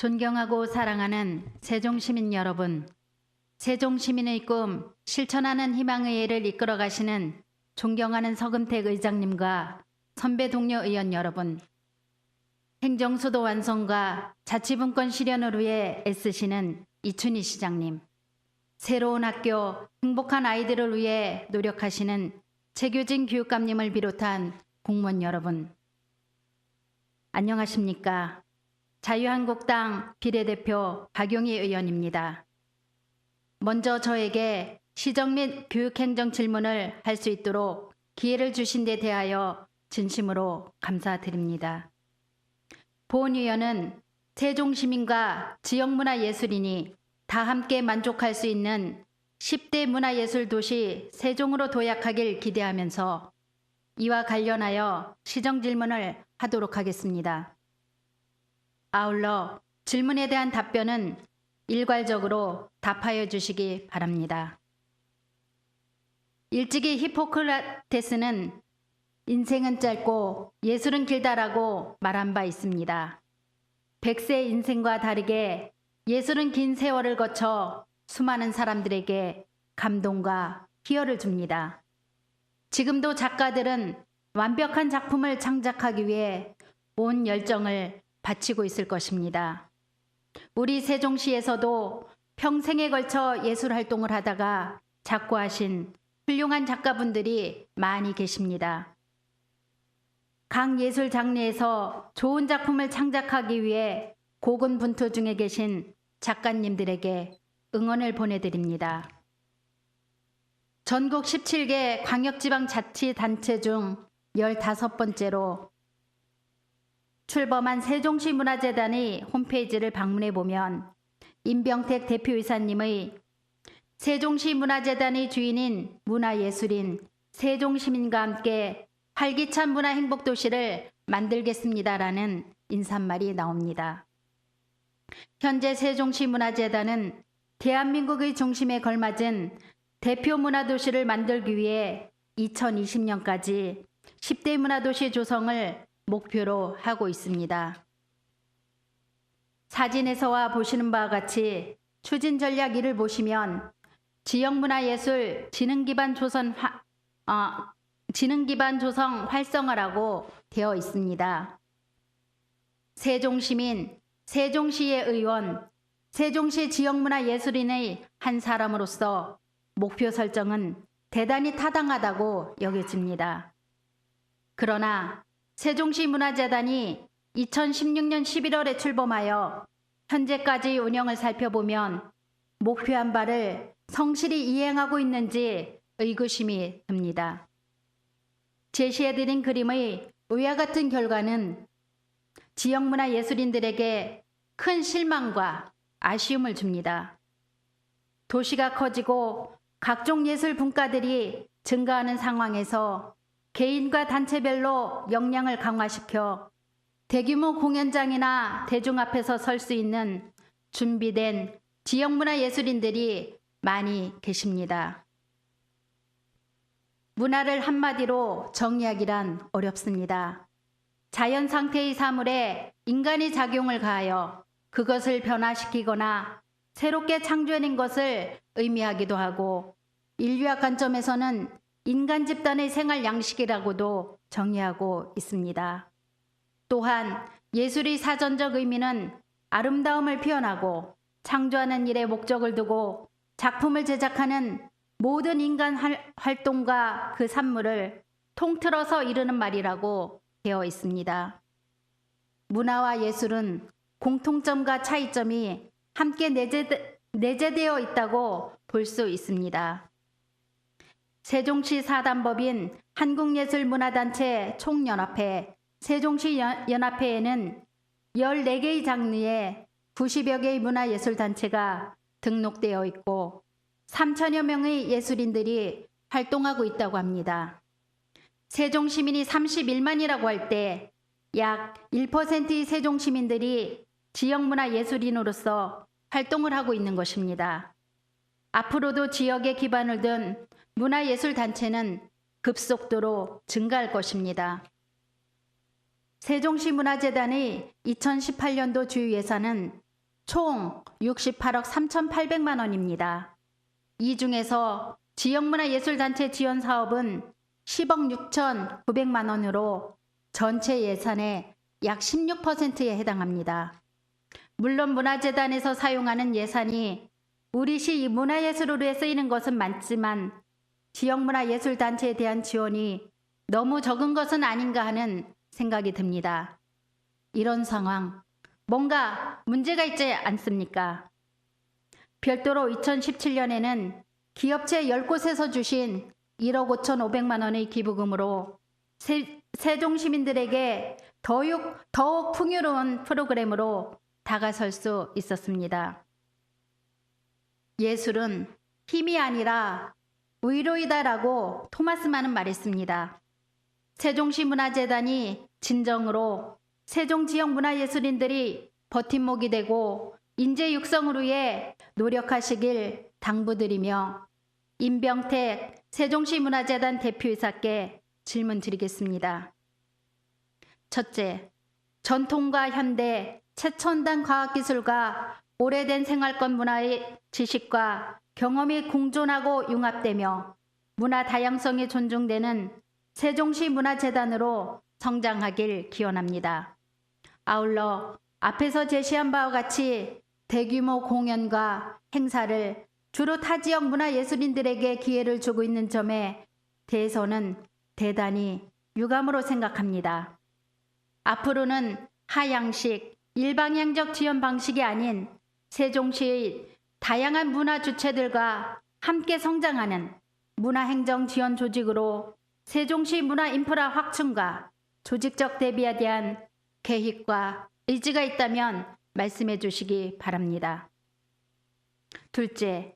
존경하고 사랑하는 세종시민 여러분, 세종시민의 꿈 실천하는 희망의회를 이끌어 가시는 존경하는 서금택 의장님과 선배 동료 의원 여러분, 행정수도 완성과 자치분권 실현을 위해 애쓰시는 이춘희 시장님, 새로운 학교, 행복한 아이들을 위해 노력하시는 최규진 교육감님을 비롯한 공무원 여러분, 안녕하십니까? 자유한국당 비례대표 박용희 의원입니다. 먼저 저에게 시정 및 교육행정 질문을 할 수 있도록 기회를 주신 데 대하여 진심으로 감사드립니다. 본 의원은 세종시민과 지역문화예술인이 다 함께 만족할 수 있는 10대 문화예술 도시 세종으로 도약하길 기대하면서 이와 관련하여 시정 질문을 하도록 하겠습니다. 아울러 질문에 대한 답변은 일괄적으로 답하여 주시기 바랍니다. 일찍이 히포크라테스는 인생은 짧고 예술은 길다라고 말한 바 있습니다. 백세 인생과 다르게 예술은 긴 세월을 거쳐 수많은 사람들에게 감동과 희열을 줍니다. 지금도 작가들은 완벽한 작품을 창작하기 위해 온 열정을 바치고 있을 것입니다. 우리 세종시에서도 평생에 걸쳐 예술 활동을 하다가 작고하신 훌륭한 작가분들이 많이 계십니다. 각 예술 장르에서 좋은 작품을 창작하기 위해 고군분투 중에 계신 작가님들에게 응원을 보내드립니다. 전국 17개 광역지방자치단체 중 15번째로 출범한 세종시 문화재단의 홈페이지를 방문해 보면 임병택 대표이사님의 세종시 문화재단의 주인인 문화예술인 세종시민과 함께 활기찬 문화 행복도시를 만들겠습니다라는 인사말이 나옵니다. 현재 세종시 문화재단은 대한민국의 중심에 걸맞은 대표 문화도시를 만들기 위해 2020년까지 10대 문화도시 조성을 목표로 하고 있습니다. 사진에서와 보시는 바와 같이 추진 전략 1을 보시면 지역문화예술 지능 기반 조선 화, 어, 지능 기반 조성 활성화라고 되어 있습니다. 세종시민, 세종시의 의원, 세종시 지역문화예술인의 한 사람으로서 목표 설정은 대단히 타당하다고 여겨집니다. 그러나 세종시 문화재단이 2016년 11월에 출범하여 현재까지 운영을 살펴보면 목표한 바를 성실히 이행하고 있는지 의구심이 듭니다. 제시해드린 그림의 위와 같은 결과는 지역문화 예술인들에게 큰 실망과 아쉬움을 줍니다. 도시가 커지고 각종 예술 분과들이 증가하는 상황에서 개인과 단체별로 역량을 강화시켜 대규모 공연장이나 대중 앞에서 설 수 있는 준비된 지역문화 예술인들이 많이 계십니다. 문화를 한마디로 정의하기란 어렵습니다. 자연 상태의 사물에 인간이 작용을 가하여 그것을 변화시키거나 새롭게 창조해낸 것을 의미하기도 하고 인류학 관점에서는 인간 집단의 생활 양식이라고도 정의하고 있습니다. 또한 예술의 사전적 의미는 아름다움을 표현하고 창조하는 일에 목적을 두고 작품을 제작하는 모든 인간 활동과 그 산물을 통틀어서 이르는 말이라고 되어 있습니다. 문화와 예술은 공통점과 차이점이 함께 내재되어 있다고 볼 수 있습니다. 세종시 사단법인 한국예술문화단체 총연합회 세종시 연합회에는 14개의 장르의 90여 개의 문화예술단체가 등록되어 있고 3천여 명의 예술인들이 활동하고 있다고 합니다. 세종 시민이 31만이라고 할 때 약 1%의 세종 시민들이 지역문화 예술인으로서 활동을 하고 있는 것입니다. 앞으로도 지역에 기반을 둔 문화예술단체는 급속도로 증가할 것입니다. 세종시 문화재단의 2018년도 주요 예산은 총 68억 3,800만 원입니다. 이 중에서 지역문화예술단체 지원 사업은 10억 6,900만 원으로 전체 예산의 약 16%에 해당합니다. 물론 문화재단에서 사용하는 예산이 우리 시 문화예술으로 쓰이는 것은 많지만 지역문화예술단체에 대한 지원이 너무 적은 것은 아닌가 하는 생각이 듭니다. 이런 상황, 뭔가 문제가 있지 않습니까? 별도로 2017년에는 기업체 10곳에서 주신 1억 5,500만 원의 기부금으로 세, 세종 시민들에게 더욱, 더욱 풍요로운 프로그램으로 다가설 수 있었습니다. 예술은 힘이 아니라 의로이다라고 토마스만은 말했습니다. 세종시 문화재단이 진정으로 세종 지역 문화예술인들이 버팀목이 되고 인재 육성을 위해 노력하시길 당부드리며 임병택 세종시 문화재단 대표이사께 질문 드리겠습니다. 첫째, 전통과 현대, 최첨단 과학기술과 오래된 생활권 문화의 지식과 경험이 공존하고 융합되며 문화 다양성이 존중되는 세종시 문화재단으로 성장하길 기원합니다. 아울러 앞에서 제시한 바와 같이 대규모 공연과 행사를 주로 타 지역 문화예술인들에게 기회를 주고 있는 점에 대해서는 대단히 유감으로 생각합니다. 앞으로는 하향식, 일방향적 지원 방식이 아닌 세종시의 다양한 문화 주체들과 함께 성장하는 문화행정 지원 조직으로 세종시 문화 인프라 확충과 조직적 대비에 대한 계획과 의지가 있다면 말씀해 주시기 바랍니다. 둘째,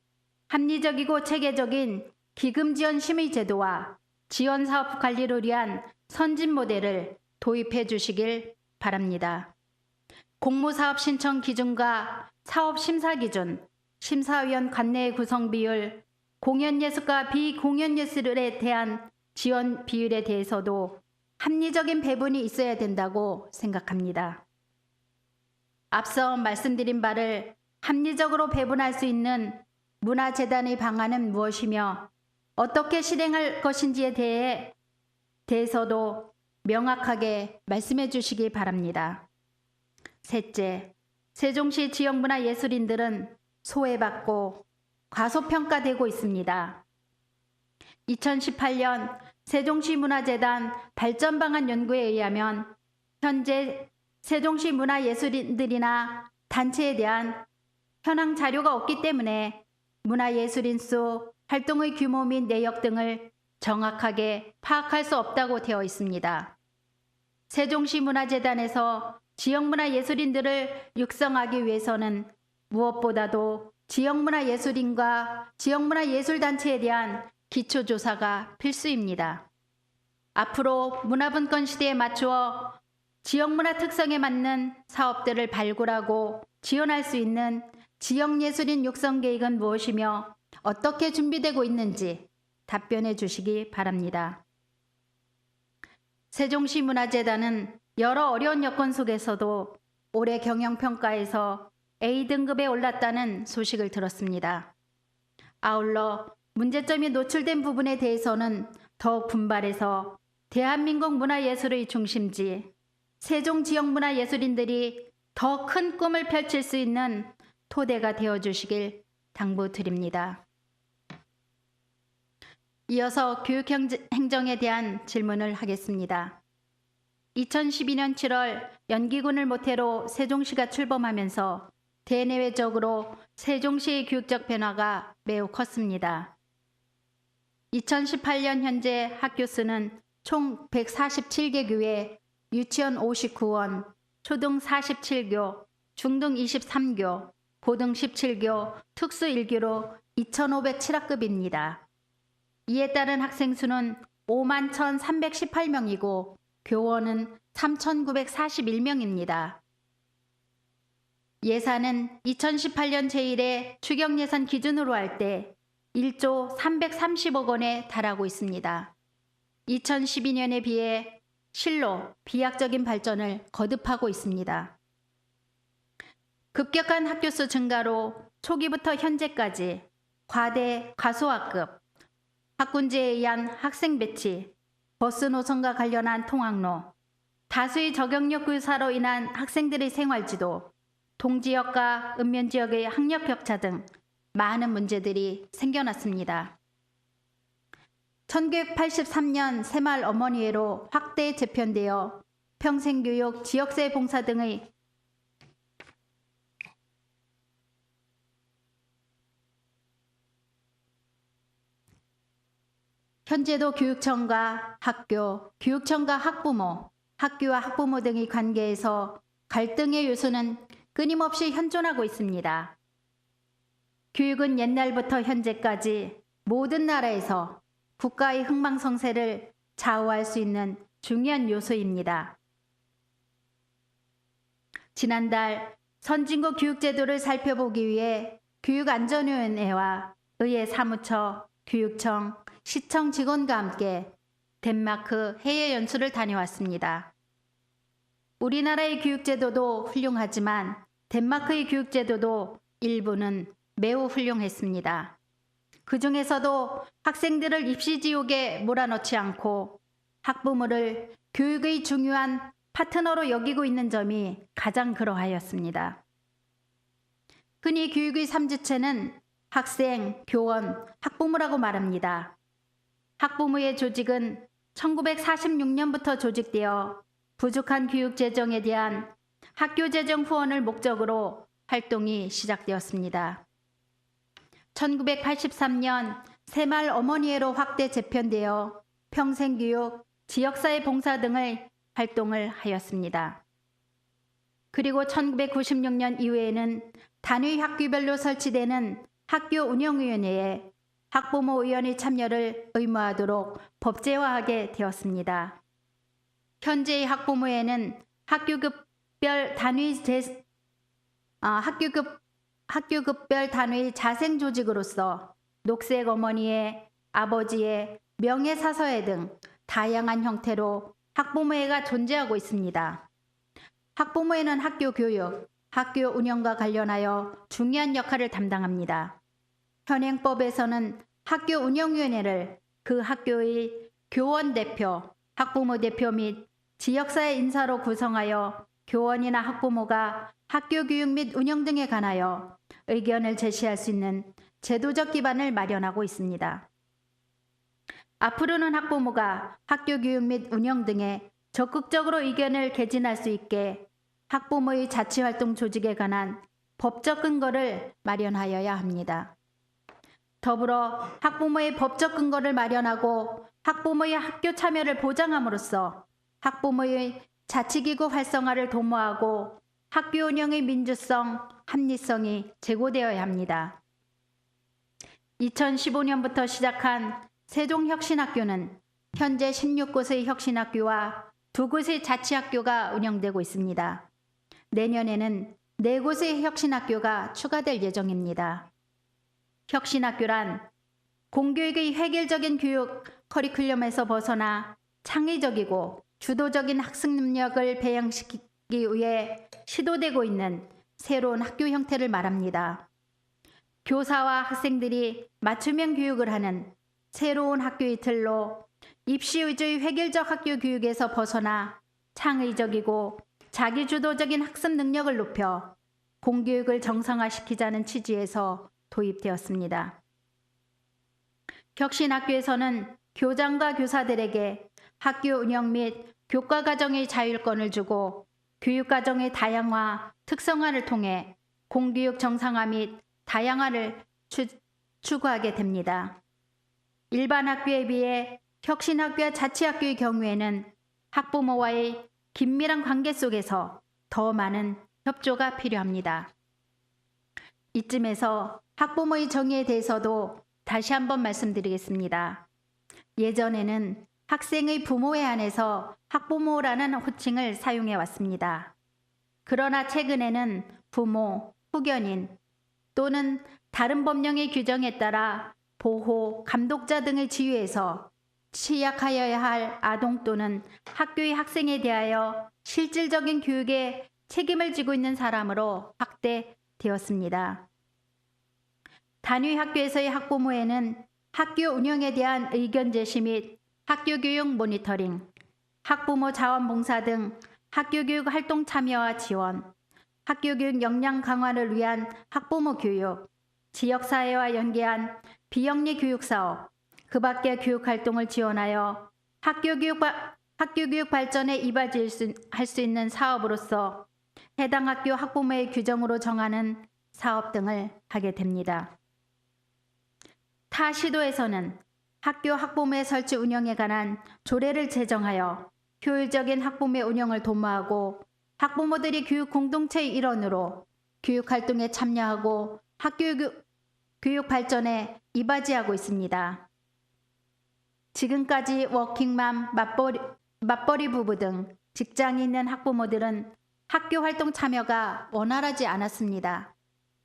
합리적이고 체계적인 기금 지원 심의 제도와 지원 사업 관리를 위한 선진 모델을 도입해 주시길 바랍니다. 공모사업 신청 기준과 사업 심사 기준, 심사위원 관내 구성 비율, 공연예술과 비공연예술에 대한 지원 비율에 대해서도 합리적인 배분이 있어야 된다고 생각합니다. 앞서 말씀드린 바를 합리적으로 배분할 수 있는 문화재단의 방안은 무엇이며 어떻게 실행할 것인지에 대해 대해서도 명확하게 말씀해 주시기 바랍니다. 셋째, 세종시 지역문화예술인들은 소외받고 과소평가되고 있습니다. 2018년 세종시 문화재단 발전 방안 연구에 의하면 현재 세종시 문화예술인들이나 단체에 대한 현황 자료가 없기 때문에 문화예술인 수 활동의 규모 및 내역 등을 정확하게 파악할 수 없다고 되어 있습니다. 세종시 문화재단에서 지역문화예술인들을 육성하기 위해서는 무엇보다도 지역문화예술인과 지역문화예술단체에 대한 기초조사가 필수입니다. 앞으로 문화분권 시대에 맞추어 지역문화 특성에 맞는 사업들을 발굴하고 지원할 수 있는 지역예술인 육성 계획은 무엇이며 어떻게 준비되고 있는지 답변해 주시기 바랍니다. 세종시 문화재단은 여러 어려운 여건 속에서도 올해 경영평가에서 A등급에 올랐다는 소식을 들었습니다. 아울러 문제점이 노출된 부분에 대해서는 더욱 분발해서 대한민국 문화예술의 중심지, 세종 지역 문화예술인들이 더 큰 꿈을 펼칠 수 있는 토대가 되어 주시길 당부드립니다. 이어서 교육행정에 대한 질문을 하겠습니다. 2012년 7월 연기군을 모태로 세종시가 출범하면서 대내외적으로 세종시의 교육적 변화가 매우 컸습니다. 2018년 현재 학교 수는 총 147개 교회, 유치원 59원, 초등 47교, 중등 23교, 고등 17교, 특수 1교로 2,507학급입니다. 이에 따른 학생 수는 5만 1,318명이고 교원은 3,941명입니다. 예산은 2018년 제1회 추경 예산 기준으로 할 때 1조 330억 원에 달하고 있습니다. 2012년에 비해 실로 비약적인 발전을 거듭하고 있습니다. 급격한 학교 수 증가로 초기부터 현재까지 과대 과소학급, 학군제에 의한 학생 배치, 버스 노선과 관련한 통학로, 다수의 저경력 교사로 인한 학생들의 생활지도, 동지역과 읍면지역의 학력 격차 등 많은 문제들이 생겨났습니다. 1983년 새마을 어머니회로 확대 재편되어 평생교육, 지역사회 봉사 등의 현재도 교육청과 학교, 교육청과 학부모, 학교와 학부모 등의 관계에서 갈등의 요소는 끊임없이 현존하고 있습니다. 교육은 옛날부터 현재까지 모든 나라에서 국가의 흥망성쇠를 좌우할 수 있는 중요한 요소입니다. 지난달 선진국 교육제도를 살펴보기 위해 교육안전위원회와 의회 사무처, 교육청, 시청 직원과 함께 덴마크 해외 연수를 다녀왔습니다. 우리나라의 교육제도도 훌륭하지만 덴마크의 교육제도도 일부는 매우 훌륭했습니다. 그 중에서도 학생들을 입시지옥에 몰아넣지 않고 학부모를 교육의 중요한 파트너로 여기고 있는 점이 가장 그러하였습니다. 흔히 교육의 삼주체는 학생, 교원, 학부모라고 말합니다. 학부모의 조직은 1946년부터 조직되어 부족한 교육 재정에 대한 학교 재정 후원을 목적으로 활동이 시작되었습니다. 1983년 새마을 어머니회로 확대 재편되어 평생교육, 지역사회 봉사 등의 활동을 하였습니다. 그리고 1996년 이후에는 단위 학교별로 설치되는 학교 운영위원회에 학부모 의원의 참여를 의무화하도록 법제화하게 되었습니다. 현재의 학부모에는 학교급 별 단위 제, 아, 학교급 학교급별 단위 자생 조직으로서 녹색 어머니의 아버지의 명예사서회 등 다양한 형태로 학부모회가 존재하고 있습니다. 학부모회는 학교 교육, 학교 운영과 관련하여 중요한 역할을 담당합니다. 현행법에서는 학교 운영위원회를 그 학교의 교원 대표, 학부모 대표 및 지역사회 인사로 구성하여 교원이나 학부모가 학교 교육 및 운영 등에 관하여 의견을 제시할 수 있는 제도적 기반을 마련하고 있습니다. 앞으로는 학부모가 학교 교육 및 운영 등에 적극적으로 의견을 개진할 수 있게 학부모의 자치활동 조직에 관한 법적 근거를 마련하여야 합니다. 더불어 학부모의 법적 근거를 마련하고 학부모의 학교 참여를 보장함으로써 학부모의 자치기구 활성화를 도모하고 학교 운영의 민주성, 합리성이 제고되어야 합니다. 2015년부터 시작한 세종혁신학교는 현재 16곳의 혁신학교와 2곳의 자치학교가 운영되고 있습니다. 내년에는 4곳의 혁신학교가 추가될 예정입니다. 혁신학교란 공교육의 획일적인 교육 커리큘럼에서 벗어나 창의적이고 주도적인 학습 능력을 배양시키기 위해 시도되고 있는 새로운 학교 형태를 말합니다. 교사와 학생들이 맞춤형 교육을 하는 새로운 학교의 틀로 입시 위주의 획일적 학교 교육에서 벗어나 창의적이고 자기주도적인 학습 능력을 높여 공교육을 정상화시키자는 취지에서 도입되었습니다. 혁신학교에서는 교장과 교사들에게 학교 운영 및 교과 과정의 자율권을 주고 교육 과정의 다양화, 특성화를 통해 공교육 정상화 및 다양화를 추, 추구하게 됩니다. 일반 학교에 비해 혁신학교와 자치학교의 경우에는 학부모와의 긴밀한 관계 속에서 더 많은 협조가 필요합니다. 이쯤에서 학부모의 정의에 대해서도 다시 한번 말씀드리겠습니다. 예전에는 학생의 부모에 한해서 학부모라는 호칭을 사용해 왔습니다. 그러나 최근에는 부모, 후견인 또는 다른 법령의 규정에 따라 보호, 감독자 등의 지위에서 취약하여야 할 아동 또는 학교의 학생에 대하여 실질적인 교육에 책임을 지고 있는 사람으로 확대되었습니다. 단위 학교에서의 학부모에는 학교 운영에 대한 의견 제시 및 학교 교육 모니터링, 학부모 자원봉사 등 학교 교육 활동 참여와 지원, 학교 교육 역량 강화를 위한 학부모 교육, 지역사회와 연계한 비영리 교육 사업, 그 밖의 교육 활동을 지원하여 학교 교육, 바- 학교 교육 발전에 이바지할 수, 할수 있는 사업으로서 해당 학교 학부모의 규정으로 정하는 사업 등을 하게 됩니다. 타 시도에서는 학교 학부모의 설치 운영에 관한 조례를 제정하여 효율적인 학부모의 운영을 도모하고 학부모들이 교육 공동체의 일원으로 교육 활동에 참여하고 학교 교- 교육 발전에 이바지하고 있습니다. 지금까지 워킹맘, 맞벌이, 맞벌이 부부 등 직장이 있는 학부모들은 학교 활동 참여가 원활하지 않았습니다.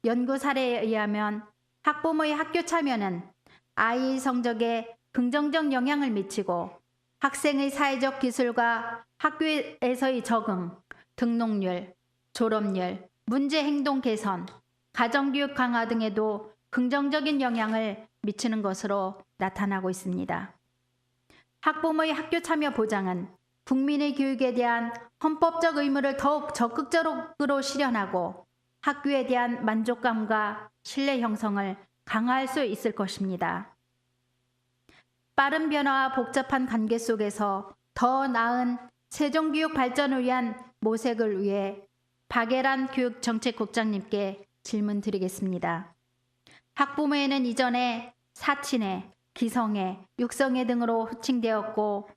연구 사례에 의하면 학부모의 학교 참여는 아이 성적에 긍정적 영향을 미치고 학생의 사회적 기술과 학교에서의 적응, 등록률, 졸업률, 문제 행동 개선, 가정교육 강화 등에도 긍정적인 영향을 미치는 것으로 나타나고 있습니다. 학부모의 학교 참여 보장은 국민의 교육에 대한 헌법적 의무를 더욱 적극적으로 실현하고 학교에 대한 만족감과 신뢰 형성을 강화할 수 있을 것입니다. 빠른 변화와 복잡한 관계 속에서 더 나은 세종교육 발전을 위한 모색을 위해 박예란 교육정책국장님께 질문 드리겠습니다. 학부모에는 이전에 사친회, 기성회, 육성회 등으로 호칭되었고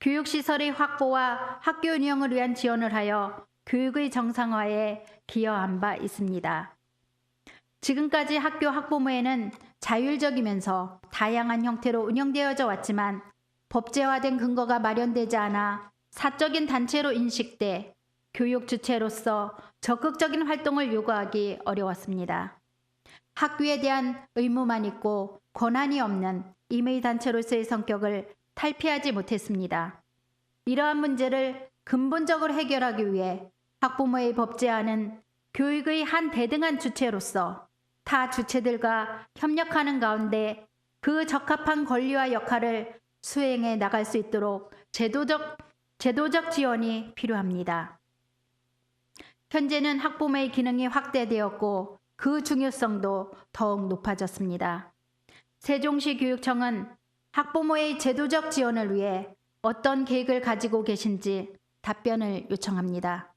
교육시설의 확보와 학교 운영을 위한 지원을 하여 교육의 정상화에 기여한 바 있습니다. 지금까지 학교 학부모에는 자율적이면서 다양한 형태로 운영되어져 왔지만 법제화된 근거가 마련되지 않아 사적인 단체로 인식돼 교육 주체로서 적극적인 활동을 요구하기 어려웠습니다. 학교에 대한 의무만 있고 권한이 없는 임의 단체로서의 성격을 탈피하지 못했습니다. 이러한 문제를 근본적으로 해결하기 위해 학부모의 법제화는 교육의 한 대등한 주체로서 타 주체들과 협력하는 가운데 그 적합한 권리와 역할을 수행해 나갈 수 있도록 제도적, 제도적 지원이 필요합니다. 현재는 학부모의 기능이 확대되었고 그 중요성도 더욱 높아졌습니다. 세종시 교육청은 학부모의 제도적 지원을 위해 어떤 계획을 가지고 계신지 답변을 요청합니다.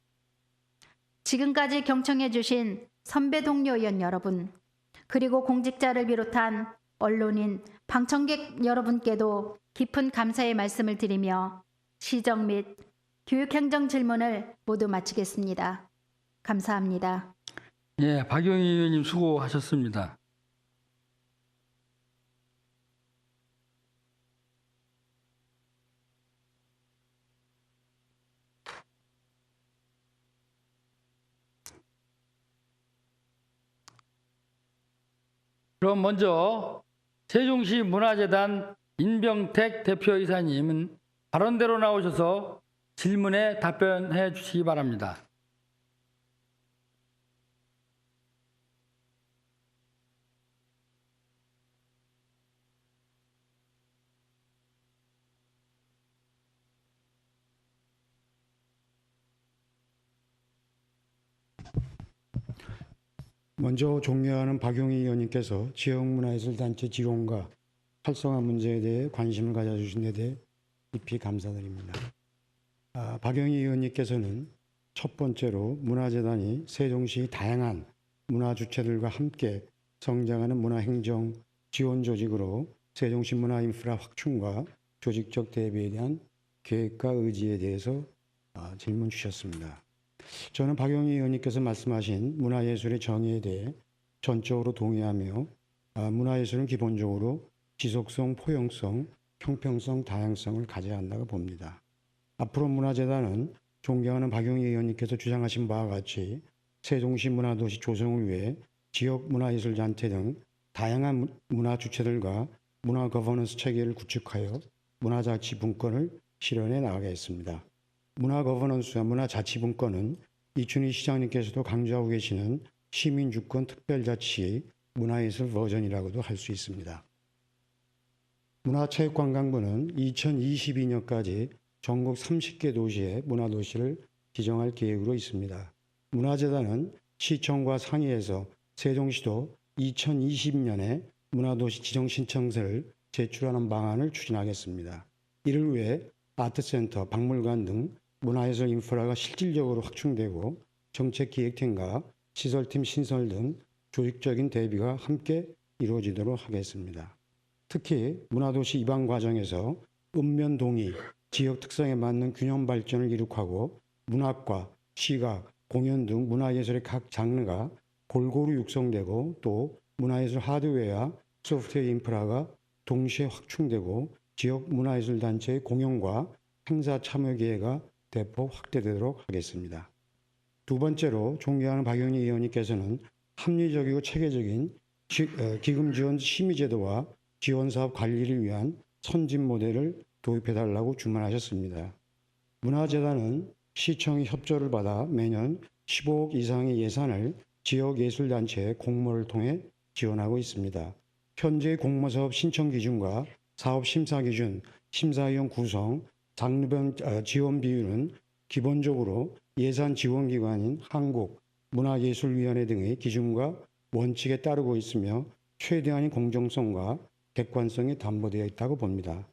지금까지 경청해 주신 선배 동료 의원 여러분, 그리고 공직자를 비롯한 언론인, 방청객 여러분께도 깊은 감사의 말씀을 드리며 시정 및 교육행정 질문을 모두 마치겠습니다. 감사합니다. 예, 박영희 의원님 수고하셨습니다. 그럼 먼저 세종시 문화재단 인병택 대표이사님은 발언대로 나오셔서 질문에 답변해 주시기 바랍니다. 먼저 존경하는 박용희 의원님께서 지역문화예술단체 지원과 활성화 문제에 대해 관심을 가져주신 데 대해 깊이 감사드립니다. 아, 박용희 의원님께서는 첫 번째로 문화재단이 세종시 다양한 문화 주체들과 함께 성장하는 문화행정 지원 조직으로 세종시 문화 인프라 확충과 조직적 대비에 대한 계획과 의지에 대해서 아, 질문 주셨습니다. 저는 박영희 의원님께서 말씀하신 문화예술의 정의에 대해 전적으로 동의하며 아, 문화예술은 기본적으로 지속성, 포용성, 형평성, 다양성을 가져야 한다고 봅니다. 앞으로 문화재단은 존경하는 박영희 의원님께서 주장하신 바와 같이 세종시 문화도시 조성을 위해 지역 문화예술 단체 등 다양한 문- 문화 주체들과 문화 거버넌스 체계를 구축하여 문화자치 분권을 실현해 나가겠습니다. 문화 거버넌스와 문화 자치 분권은 이춘희 시장님께서도 강조하고 계시는 시민주권 특별자치 문화예술 버전이라고도 할 수 있습니다. 문화체육관광부는 2022년까지 전국 30개 도시의 문화도시를 지정할 계획으로 있습니다. 문화재단은 시청과 상의해서 세종시도 2020년에 문화도시 지정 신청서를 제출하는 방안을 추진하겠습니다. 이를 위해 아트센터, 박물관 등 문화예술 인프라가 실질적으로 확충되고 정책 기획팀과 시설팀 신설 등 조직적인 대비가 함께 이루어지도록 하겠습니다. 특히 문화도시 입안 과정에서 읍면 동의, 지역 특성에 맞는 균형 발전을 이룩하고 문학과 시각, 공연 등 문화예술의 각 장르가 골고루 육성되고 또 문화예술 하드웨어와 소프트웨어 인프라가 동시에 확충되고 지역 문화예술 단체의 공연과 행사 참여 기회가 대폭 확대되도록 하겠습니다. 두 번째로 존경하는 박영희 의원님께서는 합리적이고 체계적인 지- 어, 기금 지원 심의 제도와 지원 사업 관리를 위한 선진 모델을 도입해 달라고 주문하셨습니다. 문화재단은 시청의 협조를 받아 매년 15억 이상의 예산을 지역 예술 단체의 공모를 통해 지원하고 있습니다. 현재 공모 사업 신청 기준과 사업 심사 기준, 심사위원 구성, 장르별 어, 지원 비율은 기본적으로 예산 지원 기관인 한국 문화예술위원회 등의 기준과 원칙에 따르고 있으며 최대한의 공정성과 객관성이 담보되어 있다고 봅니다.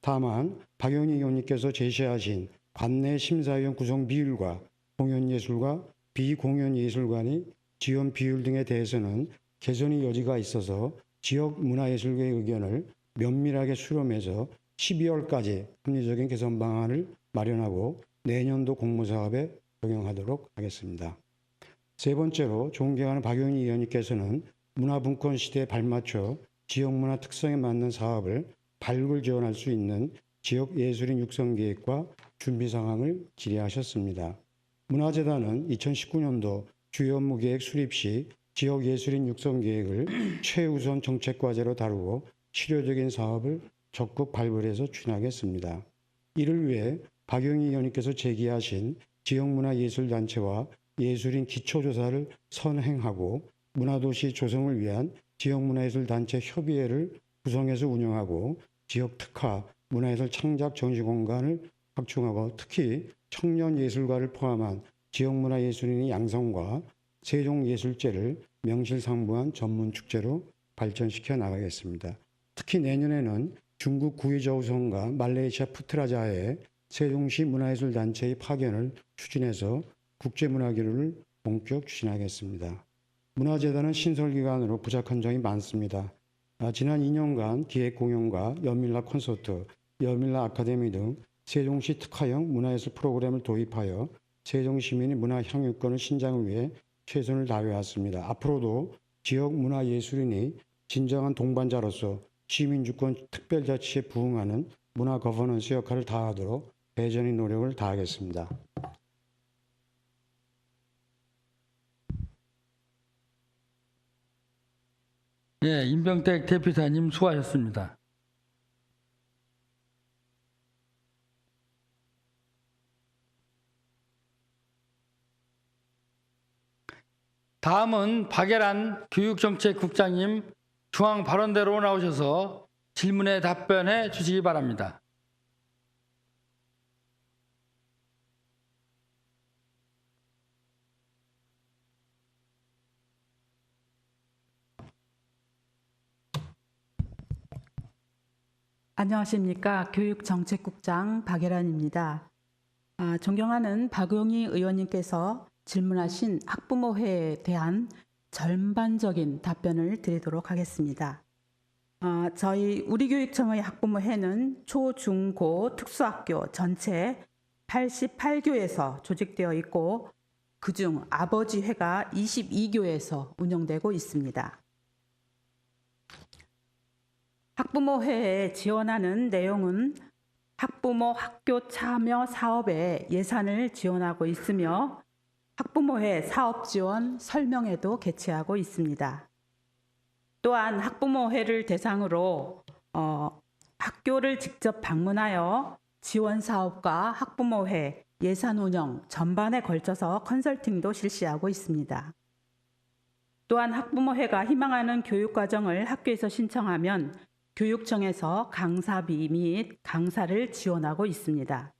다만 박영희 의원님께서 제시하신 관내 심사위원 구성 비율과 공연예술과 비공연예술관의 지원 비율 등에 대해서는 개선의 여지가 있어서 지역 문화예술계의 의견을 면밀하게 수렴해서 12월까지 합리적인 개선 방안을 마련하고 내년도 공모사업에 적용하도록 하겠습니다. 세 번째로 존경하는 박영희 의원님께서는 문화분권 시대에 발맞춰 지역 문화 특성에 맞는 사업을 발굴 지원할 수 있는 지역 예술인 육성 계획과 준비 상황을 질의하셨습니다. 문화재단은 2019년도 주요 업무 계획 수립 시 지역 예술인 육성 계획을 최우선 정책 과제로 다루고 실효적인 사업을 적극 발굴해서 추진하겠습니다. 이를 위해 박영희 의원님께서 제기하신 지역문화예술단체와 예술인 기초조사를 선행하고 문화도시 조성을 위한 지역문화예술단체 협의회를 구성해서 운영하고 지역 특화 문화예술 창작 전시공간을 확충하고 특히 청년 예술가를 포함한 지역문화예술인의 양성과 세종예술제를 명실상부한 전문 축제로 발전시켜 나가겠습니다. 특히 내년에는 중국 구이저우성과 말레이시아 푸트라자에 세종시 문화예술단체의 파견을 추진해서 국제문화기류를 본격 추진하겠습니다. 문화재단은 신설기관으로 부족한 점이 많습니다. 아, 지난 2년간 기획공연과 연밀라 콘서트, 연밀라 아카데미 등 세종시 특화형 문화예술 프로그램을 도입하여 세종시민의 문화 향유권을 신장을 위해 최선을 다해왔습니다. 앞으로도 지역 문화예술인이 진정한 동반자로서 시민주권 특별자치에 부응하는 문화 거버넌스 역할을 다하도록 배전의 노력을 다하겠습니다. 예, 임병택 대표이사님 수고하셨습니다. 다음은 박예란 교육정책국장님 중앙 발언대로 나오셔서 질문에 답변해 주시기 바랍니다. 안녕하십니까. 교육정책국장 박예란입니다. 아, 존경하는 박용희 의원님께서 질문하신 학부모회에 대한 전반적인 답변을 드리도록 하겠습니다. 아, 저희 우리교육청의 학부모 회는 초, 중, 고 특수학교 전체 88교에서 조직되어 있고 그중 아버지 회가 22교에서 운영되고 있습니다. 학부모 회에 지원하는 내용은 학부모 학교 참여 사업에 예산을 지원하고 있으며 학부모회 사업 지원 설명회도 개최하고 있습니다. 또한 학부모회를 대상으로 어, 학교를 직접 방문하여 지원 사업과 학부모회 예산 운영 전반에 걸쳐서 컨설팅도 실시하고 있습니다. 또한 학부모회가 희망하는 교육과정을 학교에서 신청하면 교육청에서 강사비 및 강사를 지원하고 있습니다.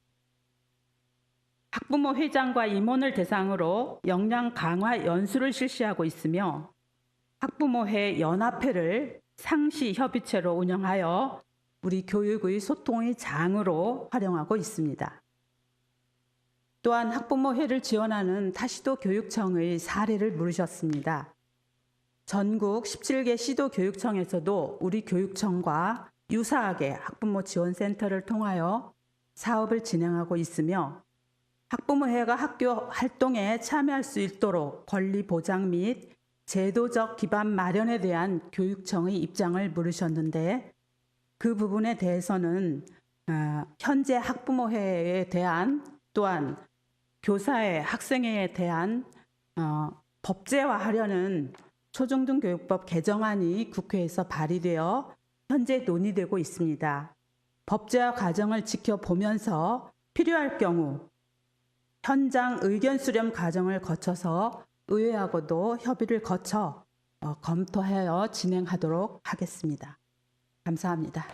학부모 회장과 임원을 대상으로 역량 강화 연수를 실시하고 있으며 학부모회 연합회를 상시 협의체로 운영하여 우리 교육의 소통의 장으로 활용하고 있습니다. 또한 학부모회를 지원하는 타시도 교육청의 사례를 물으셨습니다. 전국 17개 시도 교육청에서도 우리 교육청과 유사하게 학부모 지원센터를 통하여 사업을 진행하고 있으며 학부모회가 학교 활동에 참여할 수 있도록 권리 보장 및 제도적 기반 마련에 대한 교육청의 입장을 물으셨는데 그 부분에 대해서는 아, 현재 학부모회에 대한 또한 교사의 학생회에 대한 어, 법제화하려는 초중등교육법 개정안이 국회에서 발의되어 현재 논의되고 있습니다. 법제화 과정을 지켜보면서 필요할 경우 현장 의견 수렴 과정을 거쳐서 의회하고도 협의를 거쳐 어, 검토하여 진행하도록 하겠습니다. 감사합니다.